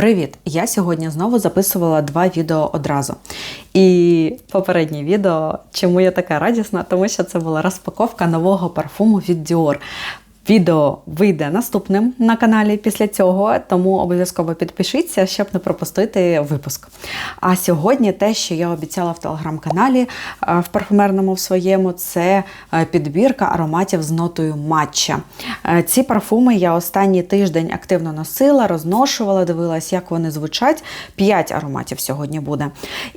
Привіт! Я сьогодні знову записувала два відео одразу. І попереднє відео, чому я така радісна, тому що це була розпаковка нового парфуму від Dior. Відео вийде наступним на каналі після цього, тому обов'язково підпишіться, щоб не пропустити випуск. А сьогодні те, що я обіцяла в телеграм-каналі е, в парфумерному в своєму, це е, підбірка ароматів з нотою матча. Е, ці парфуми я останній тиждень активно носила, розношувала, дивилась, як вони звучать. П'ять ароматів сьогодні буде.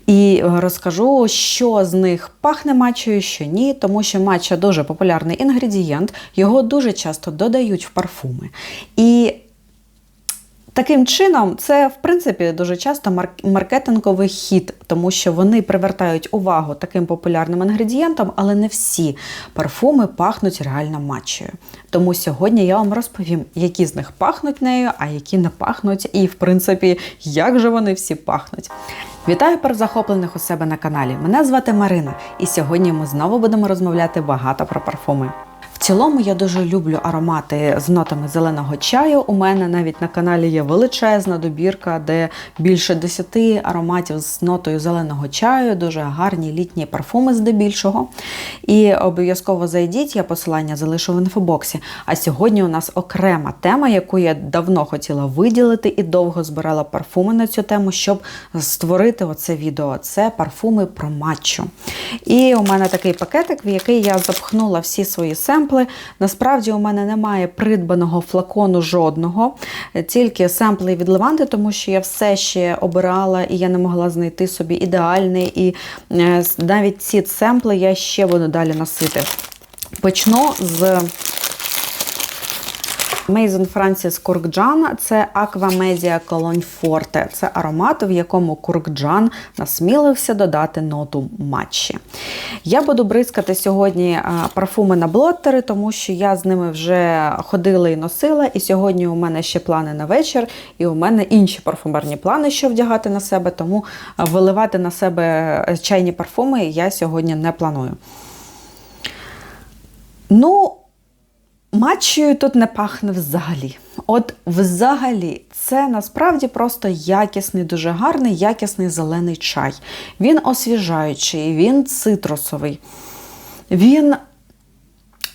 І розкажу, що з них пахне матчою, що ні, тому що матча дуже популярний інгредієнт, його дуже часто додають в парфуми. І Таким чином, це в принципі дуже часто маркетинговий хід, тому що вони привертають увагу таким популярним інгредієнтам, але не всі парфуми пахнуть реально матчею. Тому сьогодні я вам розповім, які з них пахнуть нею, а які не пахнуть, і в принципі, як же вони всі пахнуть. Вітаю перезахоплених у себе на каналі. Мене звати Марина, і сьогодні ми знову будемо розмовляти багато про парфуми цілому я дуже люблю аромати з нотами зеленого чаю. У мене навіть на каналі є величезна добірка, де більше 10 ароматів з нотою зеленого чаю, дуже гарні літні парфуми здебільшого. І обов'язково зайдіть, я посилання залишу в інфобоксі. А сьогодні у нас окрема тема, яку я давно хотіла виділити і довго збирала парфуми на цю тему, щоб створити оце відео. Це парфуми про матчу. І у мене такий пакетик, в який я запхнула всі свої семпли семпли. Насправді у мене немає придбаного флакону жодного, тільки семпли від Леванти, тому що я все ще обирала і я не могла знайти собі ідеальний. І е, навіть ці семпли я ще буду далі носити. Почну з Maison Francis Куркджан це Media Cologne Forte. Це аромат, в якому Куркджан насмілився додати ноту матчі. Я буду бризкати сьогодні парфуми на блоттери, тому що я з ними вже ходила і носила. І сьогодні у мене ще плани на вечір, і у мене інші парфумерні плани, що вдягати на себе, тому виливати на себе чайні парфуми я сьогодні не планую. Ну, Матчею тут не пахне взагалі. От взагалі, це насправді просто якісний, дуже гарний, якісний зелений чай. Він освіжаючий, він цитрусовий. Він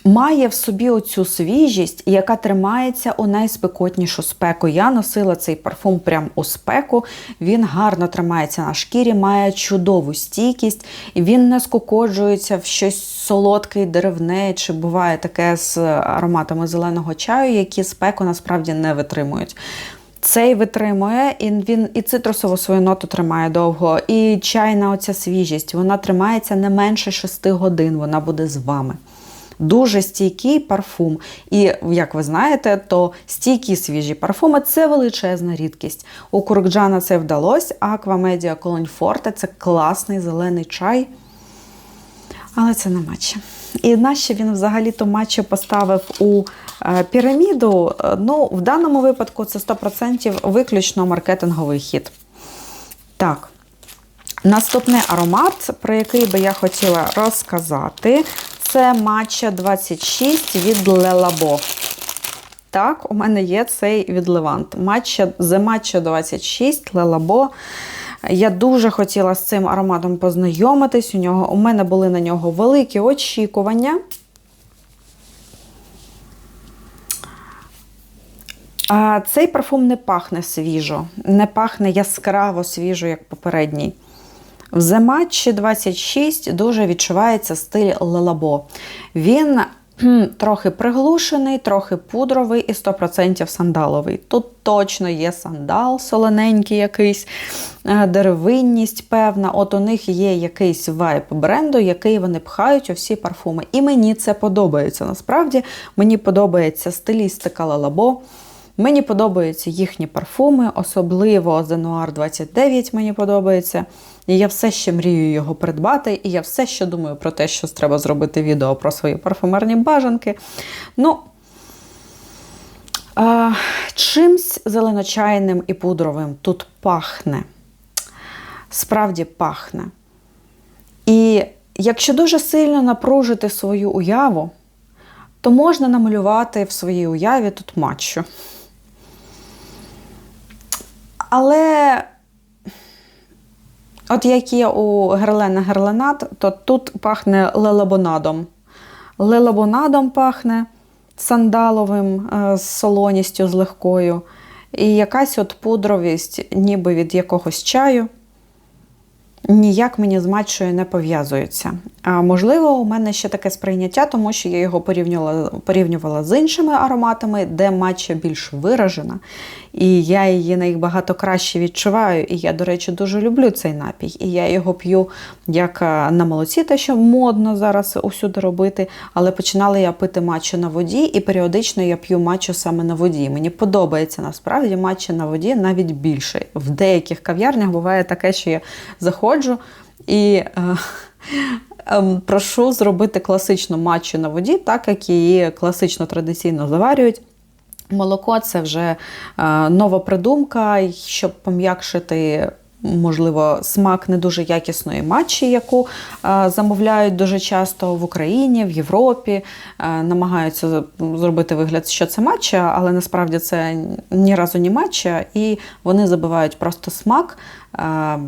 має в собі оцю свіжість, яка тримається у найспекотнішу спеку. Я носила цей парфум прямо у спеку. Він гарно тримається на шкірі, має чудову стійкість, він не скукоджується в щось солодке, деревне, чи буває таке з ароматами зеленого чаю, які спеку насправді не витримують. Цей витримує, і він і цитрусову свою ноту тримає довго, і чайна оця свіжість, вона тримається не менше 6 годин, вона буде з вами дуже стійкий парфум. І, як ви знаєте, то стійкі свіжі парфуми це величезна рідкість. У Куркджана це вдалося, Aqua Media Cologne – це класний зелений чай. Але це не матча. І нащо він взагалі-то матча поставив у е, піраміду? Ну, в даному випадку це 100% виключно маркетинговий хід. Так. Наступний аромат, про який би я хотіла розказати, це матча 26 від Лелабо. Так, у мене є цей від Левант. Матча, The Matcha 26 Лелабо. Я дуже хотіла з цим ароматом познайомитись. У нього, у мене були на нього великі очікування. Цей парфум не пахне свіжо, не пахне яскраво свіжо, як попередній. В The Match 26 дуже відчувається стиль лелабо. Він трохи приглушений, трохи пудровий і 100% сандаловий. Тут точно є сандал, солоненький якийсь, е, деревинність певна. От у них є якийсь вайб бренду, який вони пхають у всі парфуми. І мені це подобається. Насправді мені подобається стилістика лелабо. Мені подобаються їхні парфуми, особливо Зенуар 29 мені подобається. І я все ще мрію його придбати, і я все ще думаю про те, що треба зробити відео про свої парфумерні бажанки. Ну, а, чимсь зеленочайним і пудровим тут пахне. Справді пахне. І якщо дуже сильно напружити свою уяву, то можна намалювати в своїй уяві тут матчу. Але от як є у Герлена Герленат, то тут пахне лелабонадом. Лелабонадом пахне сандаловим е, з солоністю, з легкою. І якась от пудровість, ніби від якогось чаю ніяк мені з матчою не пов'язується. А можливо, у мене ще таке сприйняття, тому що я його порівнювала, порівнювала з іншими ароматами, де матча більш виражена. І я її багато краще відчуваю. І я, до речі, дуже люблю цей напій. І я його п'ю як на молоці, те, що модно зараз усюди робити. Але починала я пити матчу на воді, і періодично я п'ю матчу саме на воді. Мені подобається насправді матча на воді навіть більше. В деяких кав'ярнях буває таке, що я заходжу і. Е, ем, Прошу зробити класичну матчу на воді, так як її класично традиційно заварюють. Молоко це вже е, нова придумка, щоб пом'якшити. Можливо, смак не дуже якісної матчі, яку е, замовляють дуже часто в Україні, в Європі. Е, намагаються зробити вигляд, що це матча, але насправді це ні разу не матча, і вони забивають просто смак е,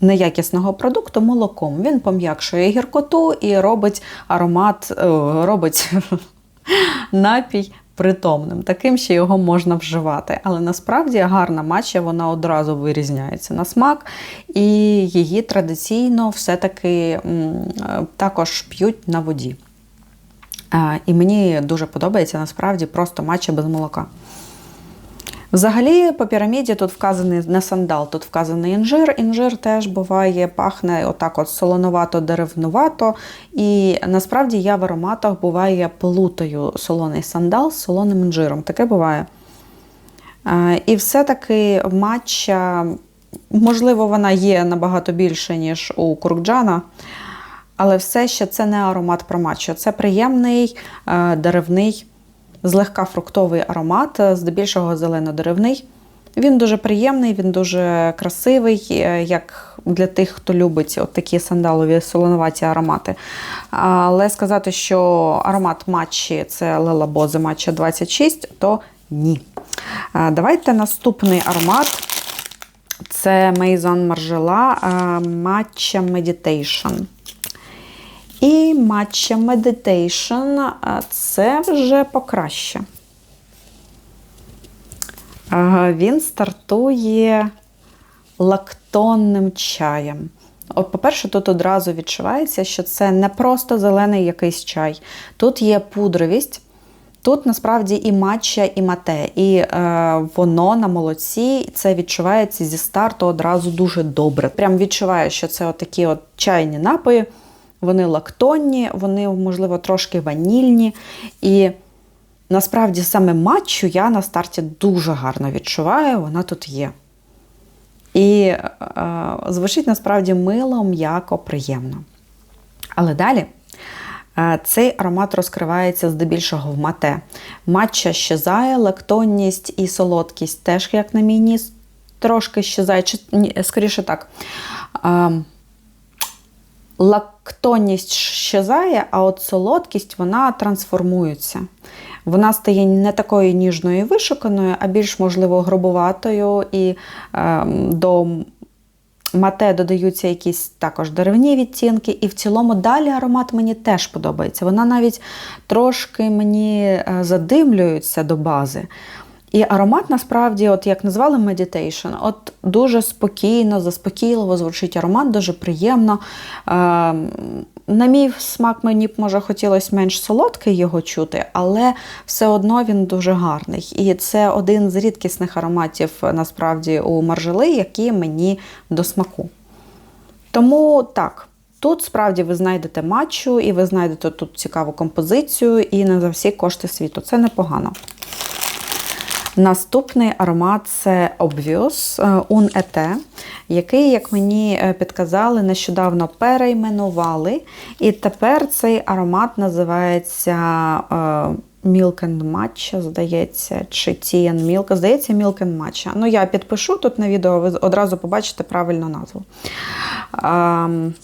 неякісного продукту молоком. Він пом'якшує гіркоту і робить аромат, е, робить напій притомним, таким, що його можна вживати. Але насправді гарна матча вона одразу вирізняється на смак, і її традиційно все-таки також п'ють на воді. І мені дуже подобається насправді просто матча без молока. Взагалі, по піраміді тут вказаний не сандал, тут вказаний інжир. Інжир теж буває, пахне отак от солоновато-деревнувато. І насправді я в ароматах буває плутаю солоний сандал з солоним інжиром. Таке буває. І все-таки матча, можливо, вона є набагато більше, ніж у куркджана. Але все ще це не аромат про матчу. Це приємний деревний злегка фруктовий аромат, е, здебільшого зелено-деревний. Він дуже приємний, він дуже красивий, е, як для тих, хто любить от такі сандалові солоноваті аромати. Але сказати, що аромат матчі це Лела Бозе матча 26, то ні. Давайте наступний аромат. Це Maison Margiela Matcha Meditation. І матча Meditation це вже покраще. Він стартує лактонним чаєм. От, По-перше, тут одразу відчувається, що це не просто зелений якийсь чай. Тут є пудровість, тут насправді і матча, і мате. І е, воно на молоці, це відчувається зі старту одразу дуже добре. Прям відчуваю, що це такі от чайні напої. Вони лактонні, вони, можливо, трошки ванільні. І насправді саме матчу я на старті дуже гарно відчуваю, вона тут є. І е, звучить насправді мило, м'яко, приємно. Але далі е, цей аромат розкривається здебільшого в мате. Матча щезає, лактонність і солодкість теж, як на мій ніс, трошки щезає, чи, скоріше так. Лактонність щезає, а от солодкість вона трансформується. Вона стає не такою ніжною і вишуканою, а більш, можливо, грубуватою. І е, до мате додаються якісь також деревні відтінки. І в цілому далі аромат мені теж подобається. Вона навіть трошки мені е, задимлюється до бази. І аромат насправді, от як назвали meditation, от дуже спокійно, заспокійливо звучить аромат, дуже приємно. Е, на мій смак мені б може хотілося менш солодкий його чути, але все одно він дуже гарний. І це один з рідкісних ароматів насправді у маржели, які мені до смаку. Тому так. Тут справді ви знайдете матчу, і ви знайдете тут цікаву композицію, і не за всі кошти світу. Це непогано. Наступний аромат це Obvious Un ET, який, як мені е, підказали, нещодавно перейменували. І тепер цей аромат називається е, Milk and Matcha, здається, чи Tea and Milk. Здається, Milk and Matcha. Ну, я підпишу тут на відео, ви одразу побачите правильну назву. Ем,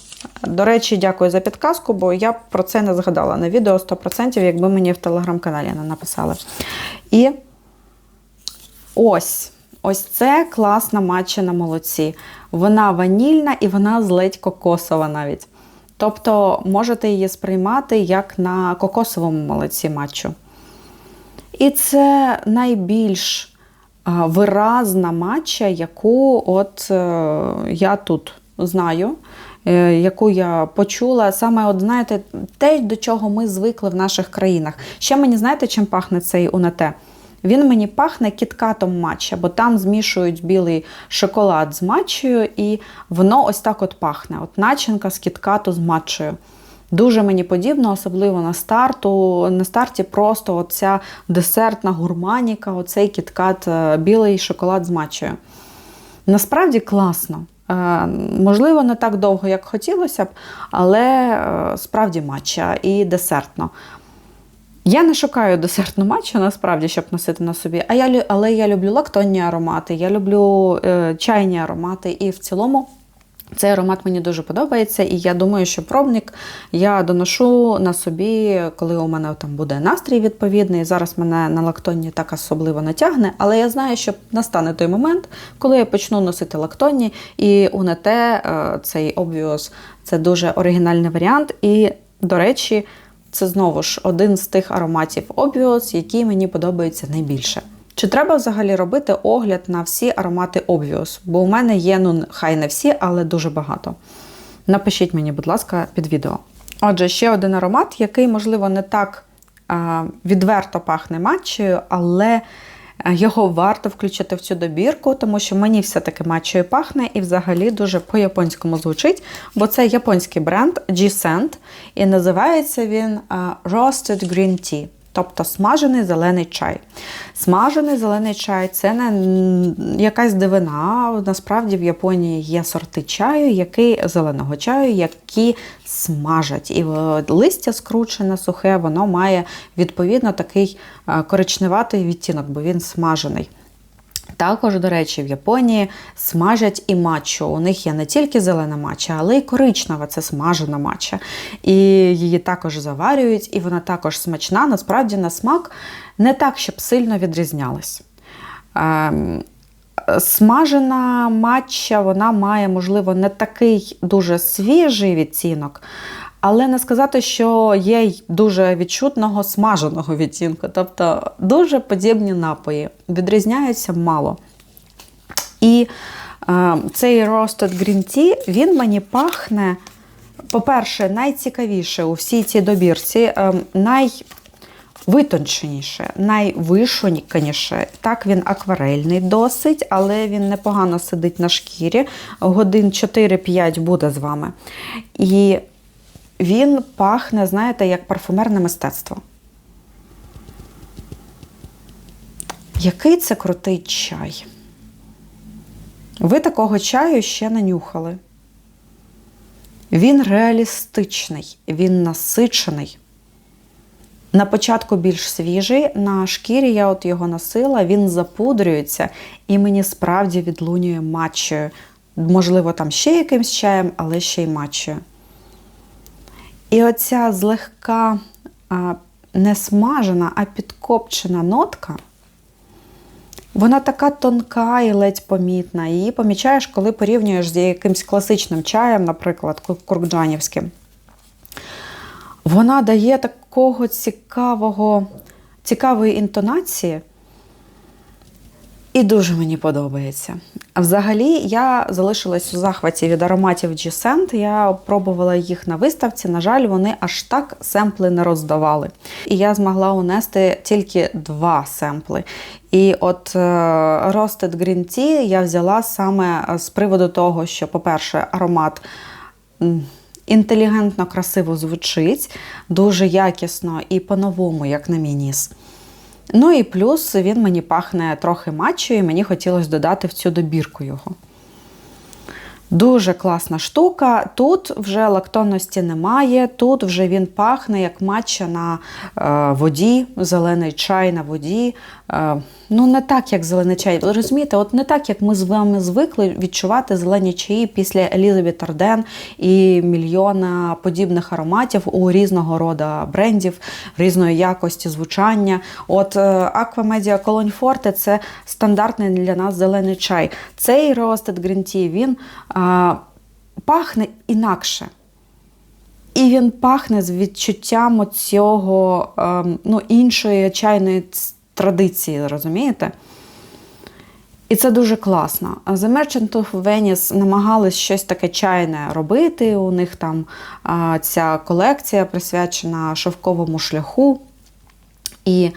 до речі, дякую за підказку, бо я про це не згадала на відео 100%, якби мені в телеграм-каналі не написали. І Ось Ось це класна матча на молоці. Вона ванільна і вона зледь кокосова навіть. Тобто можете її сприймати як на кокосовому молоці матчу. І це найбільш виразна матча, яку от е, я тут знаю, е, яку я почула. Саме, от знаєте, те, до чого ми звикли в наших країнах. Ще мені знаєте, чим пахне цей унате? Він мені пахне кіткатом матча, бо там змішують білий шоколад з матчею, і воно ось так от пахне. От начинка з кіткату з матчею. Дуже мені подібно, особливо на старту. На старті просто оця десертна гурманіка, оцей кіткат, е, білий шоколад з матчею. Насправді класно. Е, Можливо, не так довго, як хотілося б, але е, справді матча і десертно. Я не шукаю десертну матчу, насправді, щоб носити на собі, а я, але я люблю лактонні аромати, я люблю е, чайні аромати, і в цілому цей аромат мені дуже подобається. І я думаю, що пробник я доношу на собі, коли у мене там буде настрій відповідний. Зараз мене на лактонні так особливо натягне, але я знаю, що настане той момент, коли я почну носити лактонні, і у НТ цей Obvious – це дуже оригінальний варіант. І, до речі, це знову ж один з тих ароматів Obvious, який мені подобається найбільше. Чи треба взагалі робити огляд на всі аромати Obvious? Бо у мене є, ну хай не всі, але дуже багато. Напишіть мені, будь ласка, під відео. Отже, ще один аромат, який, можливо, не так а, відверто пахне матчею, але його варто включити в цю добірку, тому що мені все-таки матчою пахне і взагалі дуже по-японському звучить, бо це японський бренд G-Scent, і називається він Roasted Green Tea. Тобто смажений зелений чай. Смажений зелений чай це не якась дивина. Насправді в Японії є сорти чаю, який, зеленого чаю, які смажать. І е, листя скручене, сухе, воно має відповідно такий е, коричневатий відтінок, бо він смажений. Також, до речі, в Японії смажать і матчу. У них є не тільки зелена матча, але й коричнева це смажена матча. І її також заварюють, і вона також смачна. Насправді на смак не так, щоб сильно відрізнялась. Ем, Смажена матча, вона має, можливо, не такий дуже свіжий відтінок, але не сказати, що є й дуже відчутного смаженого відтінку. Тобто дуже подібні напої, відрізняються мало. І е, цей Roasted Green Tea, він мені пахне, по-перше, найцікавіше у всій цій добірці, е, най витонченіше. Так, він акварельний досить, але він непогано сидить на шкірі. Годин 4-5 буде з вами. І він пахне, знаєте, як парфумерне мистецтво. Який це крутий чай? Ви такого чаю ще не нюхали. Він реалістичний, він насичений. На початку більш свіжий, на шкірі я от його носила, він запудрюється і мені справді відлунює матчею. Можливо, там ще якимсь чаєм, але ще й матчею. І оця злегка не смажена, а підкопчена нотка, вона така тонка і ледь помітна. Її помічаєш, коли порівнюєш з якимсь класичним чаєм, наприклад, куркджанівським. Вона дає такого цікавого, цікавої інтонації. І дуже мені подобається. Взагалі, я залишилась у захваті від ароматів G-Scent. Я пробувала їх на виставці. На жаль, вони аж так семпли не роздавали. І я змогла унести тільки два семпли. І от е, Roasted Green Tea я взяла саме з приводу того, що, по-перше, аромат. Інтелігентно, красиво звучить, дуже якісно і по-новому, як на мій ніс. Ну і плюс він мені пахне трохи матчою, і мені хотілося додати в цю добірку його. Дуже класна штука. Тут вже лактонності немає, тут вже він пахне як матча на е, воді, зелений чай на воді, ну не так, як зелений чай. Розумієте, от не так, як ми з вами звикли відчувати зелені чаї після Елізабет Арден і мільйона подібних ароматів у різного роду брендів, різної якості звучання. От е, Media Cologne Forte – це стандартний для нас зелений чай. Цей Roasted Green Tea, він а, пахне інакше. І він пахне з відчуттям цього ем, ну, іншої чайної традиції, розумієте? І це дуже класно. The Merchant of Venice намагались щось таке чайне робити. У них там а, ця колекція присвячена шовковому шляху. І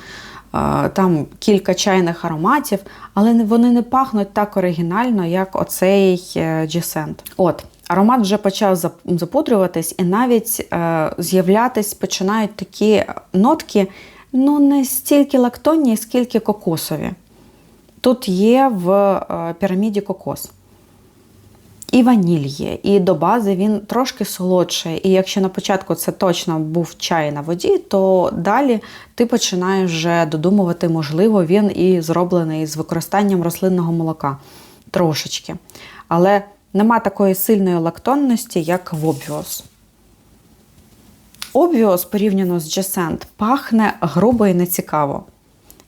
а, там кілька чайних ароматів, але вони не пахнуть так оригінально, як оцей G-Scent. От. Аромат вже почав запудрюватись, і навіть е, з'являтись починають такі нотки, ну не стільки лактонні, скільки кокосові. Тут є в е, піраміді кокос. І ваніль є, і до бази він трошки солодший. І якщо на початку це точно був чай на воді, то далі ти починаєш вже додумувати, можливо, він і зроблений з використанням рослинного молока трошечки. Але нема такої сильної лактонності, як в Obvious. Obvious порівняно з Jacent пахне грубо і нецікаво.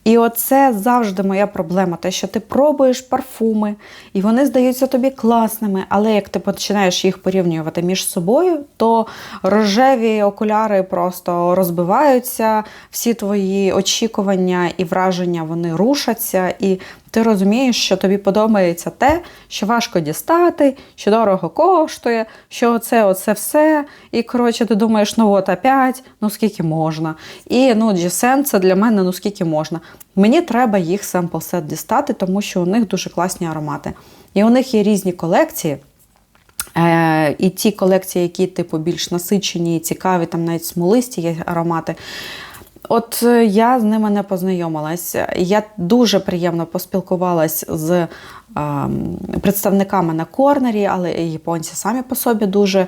І оце завжди моя проблема. Те, що ти пробуєш парфуми, і вони здаються тобі класними, але як ти починаєш їх порівнювати між собою, то рожеві окуляри просто розбиваються, всі твої очікування і враження вони рушаться, і ти розумієш, що тобі подобається те, що важко дістати, що дорого коштує, що це оце все. І, коротше, ти думаєш, ну от опять, ну скільки можна. І ну, GSM це для мене ну скільки можна. Мені треба їх семпл-сет дістати, тому що у них дуже класні аромати. І у них є різні колекції. Е, І ті колекції, які типу більш насичені, цікаві, там навіть смолисті є аромати. От е, я з ними не познайомилася. Я дуже приємно поспілкувалась з представниками на корнері, але японці самі по собі дуже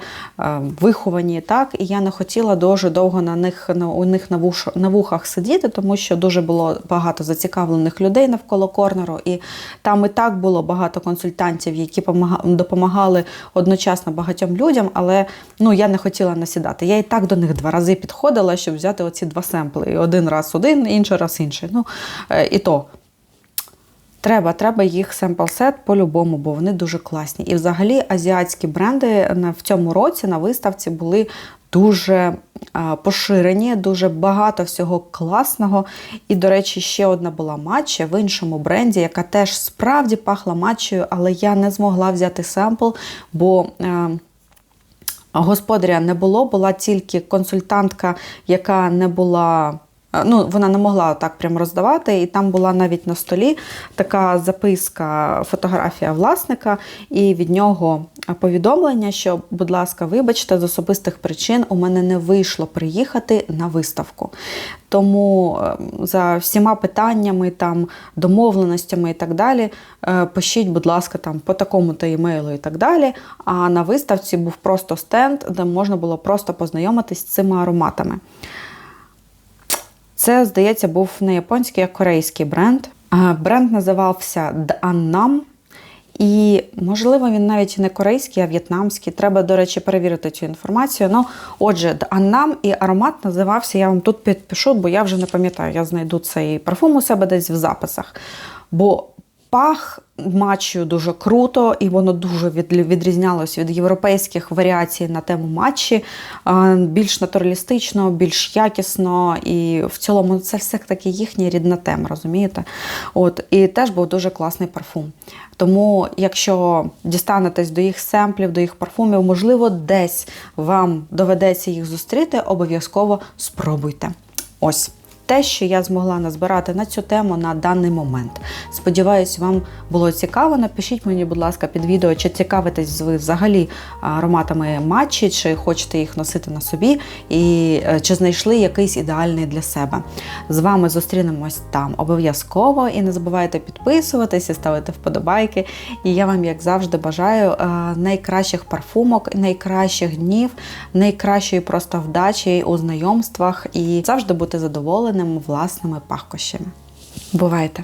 виховані. так, І я не хотіла дуже довго на них у них на, вуш, на вухах сидіти, тому що дуже було багато зацікавлених людей навколо корнеру. І там і так було багато консультантів, які допомагали одночасно багатьом людям, але ну, я не хотіла насідати. Я і так до них два рази підходила, щоб взяти оці два семпли. Один раз один, інший раз інший. Ну, е, І то. Треба, треба їх семпл-сет по-любому, бо вони дуже класні. І взагалі азіатські бренди в цьому році на виставці були дуже поширені, дуже багато всього класного. І, до речі, ще одна була матча в іншому бренді, яка теж справді пахла матчею, але я не змогла взяти семпл, бо. Е, господаря не було, була тільки консультантка, яка не була Ну, Вона не могла так прям роздавати, і там була навіть на столі така записка, фотографія власника, і від нього повідомлення, що, будь ласка, вибачте, з особистих причин у мене не вийшло приїхати на виставку. Тому ем, за всіма питаннями, там, домовленостями і так далі, е, пишіть, будь ласка, там по такому-то емейлу і так далі. А на виставці був просто стенд, де можна було просто познайомитись з цими ароматами. Це, здається, був не японський, а корейський бренд. Бренд називався Annam. І, можливо, він навіть не корейський, а в'єтнамський. Треба, до речі, перевірити цю інформацію. Ну, Отже, D'Annam і аромат називався, я вам тут підпишу, бо я вже не пам'ятаю, я знайду цей парфум у себе десь в записах. Бо пах матчу дуже круто, і воно дуже відрізнялось від європейських варіацій на тему матчі. Більш натуралістично, більш якісно, і в цілому це все-таки їхня рідна тема, розумієте? От, І теж був дуже класний парфум. Тому, якщо дістанетесь до їх семплів, до їх парфумів, можливо, десь вам доведеться їх зустріти, обов'язково спробуйте. Ось те, що я змогла назбирати на цю тему на даний момент. Сподіваюсь, вам було цікаво. Напишіть мені, будь ласка, під відео, чи цікавитесь ви взагалі ароматами матчі, чи хочете їх носити на собі, і е, чи знайшли якийсь ідеальний для себе. З вами зустрінемось там обов'язково. І не забувайте підписуватися, ставити вподобайки. І я вам, як завжди, бажаю е, найкращих парфумок, найкращих днів, найкращої просто вдачі у знайомствах і завжди бути задоволеним власними пахощами. Бувайте!